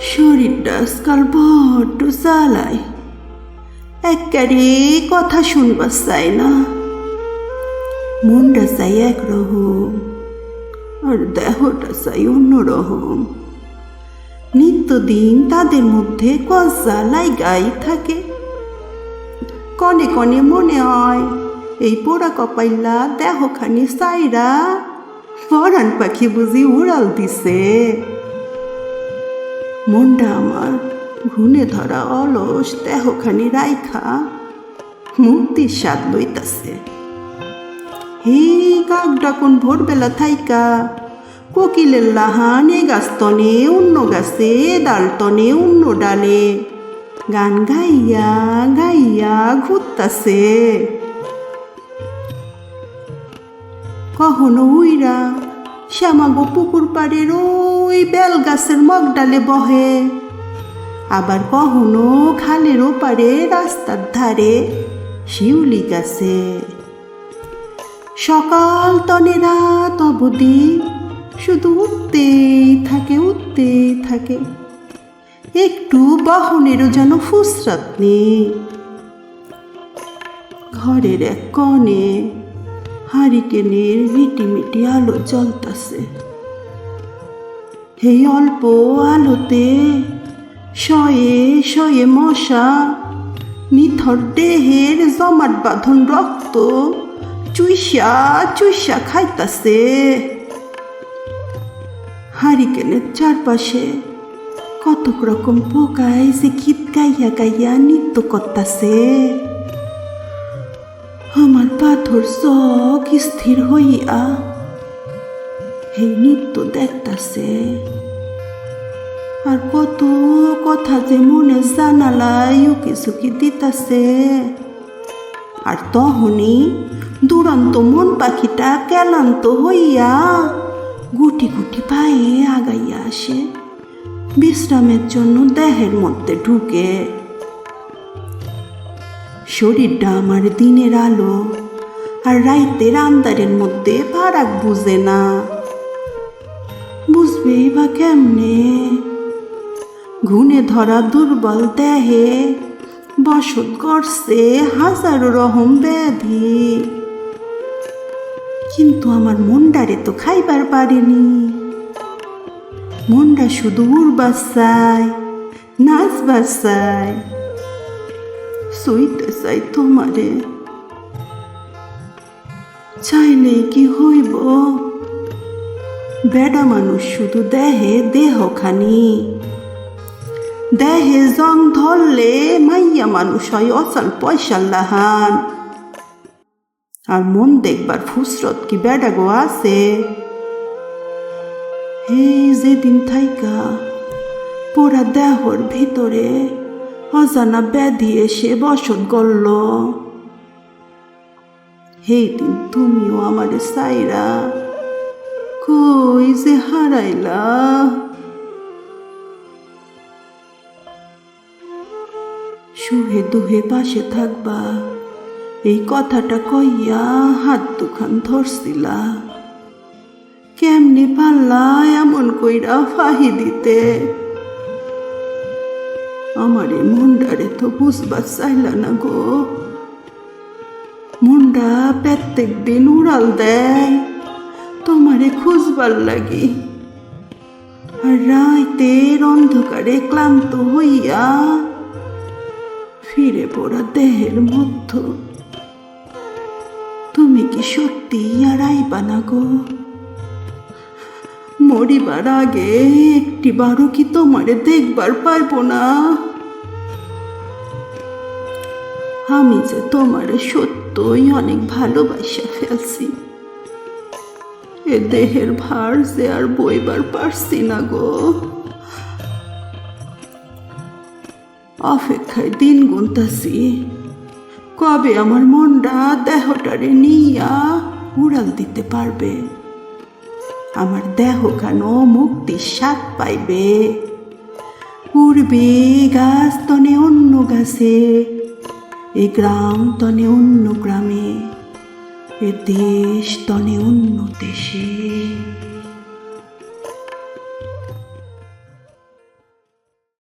শরীরটা আজকাল বড্ড জ্বালায়। একেবারে কথা শুনবার চাই না। মনটা চাই একরকম আর দেহটা চাই অন্যরকম। নিত্যদিন তাদের মধ্যে কজা লাইগাই থাকে। কনে কনে মনে হয়, এই পোড়া কপাইলা দেহখানি সাইরা পরাণ পাখি বুঝি উড়াল দিছে। মনটা আমার ঘুনে ধরা অলস, দেহখানি রাইখা মুক্তির স্বাদ লইতাছে। হে কাক ডাকুন ভোরবেলা থাইকা, কোকিলের লাহান এ গাছতনে অন্য গাছে ডালতনে অন্য ডালে, গান গাইয়া গাইয়া ঘুরতাছে। কখনো উইরা শ্যামাগো পুকুর পাড়ের ওই বেল গাছের মগ ডালে বহে। আবার কখনো খালের ওপারে রাস্তার ধারে শিউলি গাছে। সকাল তনে রাত অবধি শুধু উঠতেই থাকে উঠতেই থাকে। একটু বাহনেরও যেন ফুসরাত নেই। ঘরের এক কনে হারিকেনের মিটি মিটি আলো জ্বলতাছে। এই অল্প আলোতে শয়ে শয়ে মশা, নিথর দেহের জমাট বাঁধন রক্ত চুইসা চুইসা খাইতাছে। হারিকেনের চারপাশে কতক রকম পোকায় যে গীত গাইয়া গাইয়া নৃত্য করতাছে। আমার পাথর চোখ স্থির হইয়া এই নৃত্য দেখতাছে। আর কত কথা যে মনে জানালাই উকি সুকি দিতাছে। আর তখনই দুরন্ত মন পাখিটা ক্লান্ত হইয়া গুটি গুটি পায়ে আগাইয়া আসে। বিশ্রামের জন্য দেহের মধ্যে ঢুকে শরীরটা আমার দিনের আলো, আর রাইতের আন্দারের মধ্যে ফারাক বুঝে না। বুঝবেই বা কেমনে? ঘুনে ধরা দুর্বল দেহে বসত করছে হাজারো রহম ব্যাধি। কিন্তু আমার মনডারে তো খাইবার পারেনি। মনটা শুধু উড়বার চায় নাচবার চায় সইতে চাই তোমারে চাইলে কি হইব? বেডা মানুষ শুধু দেহে দেহখানি। দেহে জং ধরলে মাইয়া মানুষ হয় অচল পয়সার লাহান। আর মন দেখবার ফুসরত কি বেডা গো আছে? হে যেদিন থাইকা, পোড়া দেহর ভিতরে অজানা ব্যাধি এসে বসত গড়ল সেই দিন, তুমিও আমারে সাইরা, কই যে হারাইলা? সুহে দুহে পাশে থাকবা, এই কথাটা কইয়া হাত দুখান ধরছিলা। কেমনি পাল্লা এমন কইরা ফাহি দিতে? আমারে মুন্ডারে তো বুঝবার চাইলা না গো। মুন্ডা প্রত্যেক দিন উড়াল দেয়, তোমারে খুঁজবার লাগি। আর রাইতের অন্ধকারে ক্লান্ত হইয়া ফিরে পড়া দেহের মধ্য। তুমি কি সত্যি আর আইবা না গো? মরিবার আগে একটি বারো কি তোমারে দেখবার পারব না? আমি যে তোমারে সত্যই অনেক ভালোবাসা ফেলছি। এ দেহের ভার যে আর বইবার পারছি না গো। অপেক্ষায় দিন গুনতাছি। কবে আমার মনটা দেহটারে নিয়া উড়াল দিতে পারবে? আমার দেহ কেন মুক্তির স্বাদ পাইবে? উড়বে গাছ তনে অন্য গাছে। এ গ্রাম তনে অন্য গ্রামে এ দেশ তনে অন্য দেশে।